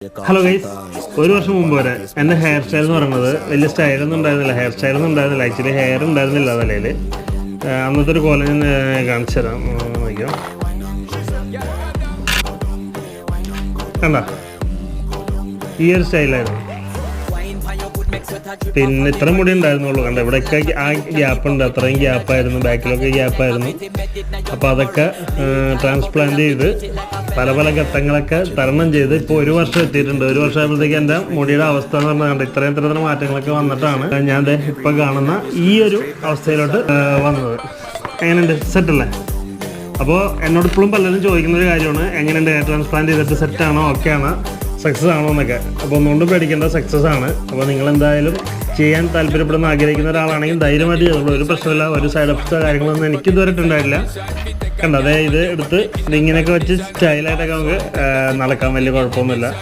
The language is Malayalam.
ഹലോ ഗൈസ് ഒരു വർഷം മുമ്പ് വരെ എന്റെ ഹെയർ സ്റ്റൈൽ എന്ന് പറയുന്നത് വലിയ സ്റ്റൈലൊന്നും ഉണ്ടായിരുന്നില്ല. ഹെയർ സ്റ്റൈലൊന്നും ഉണ്ടായിരുന്നില്ല. ആക്ച്വലി ഹെയർ ഉണ്ടായിരുന്നില്ല തലയിൽ അന്നത്തെ ഒരു കോല ഞാൻ കാണിച്ചു തരാം. നോക്കിയോ. കണ്ട? ഈ ഒരു സ്റ്റൈലായിരുന്നു പിന്നെ ഇത്ര മുടി ഉണ്ടായിരുന്നുള്ളൂ. കണ്ട? ഇവിടെയൊക്കെ ആ ഗ്യാപ്പ് ഉണ്ട്. അത്രയും ഗ്യാപ്പായിരുന്നു ബാക്കിലൊക്കെ ഗ്യാപ്പായിരുന്നു അപ്പോൾ അതൊക്കെ ട്രാൻസ്പ്ലാന്റ് ചെയ്ത് പല പല ഘട്ടങ്ങളൊക്കെ തരണം ചെയ്ത് ഇപ്പോൾ ഒരു വർഷം എത്തിയിട്ടുണ്ട്. ഒരു വർഷം ആയപ്പോഴത്തേക്ക് എന്റെ മുടിയുടെ അവസ്ഥ എന്ന് പറഞ്ഞാൽ ഇത്രയും ഇത്തരത്തിലുള്ള മാറ്റങ്ങളൊക്കെ വന്നിട്ടാണ് ഞാൻ ഇപ്പൊ കാണുന്ന ഈ ഒരു അവസ്ഥയിലോട്ട് വന്നത്. എങ്ങനെയുണ്ട്? സെറ്റല്ലേ? അപ്പോൾ എന്നോട് ഇപ്പോഴും പലരും ചോദിക്കുന്ന ഒരു കാര്യമാണ് എങ്ങനെയുണ്ട് ഹെയർ ട്രാൻസ്പ്ലാന്റ് ചെയ്തിട്ട് സെറ്റാണോ ആണോ? ഓക്കെ ആണോ സക്സസ് ആണോ എന്നൊക്കെ അപ്പോൾ ഒന്നുകൊണ്ടും പേടിക്കേണ്ട സക്സസ് ആണ്. അപ്പോൾ നിങ്ങൾ എന്തായാലും ചെയ്യാൻ താല്പര്യപ്പെടുന്ന ആഗ്രഹിക്കുന്ന ഒരാളാണെങ്കിൽ ധൈര്യമായിട്ട് ചെയ്തോളൂ ഒരു പ്രശ്നമില്ല. ഒരു സൈഡ് എഫക്ട്സോ കാര്യങ്ങളൊന്നും എനിക്ക് ഇതുവരെ ഉണ്ടായില്ല കണ്ടോ? അതായത് ഇത് എടുത്ത് ഇതിങ്ങനെയൊക്കെ വെച്ച് സ്റ്റൈലായിട്ടൊക്കെ നമുക്ക് നടക്കാൻ വലിയ കുഴപ്പമൊന്നുമില്ല.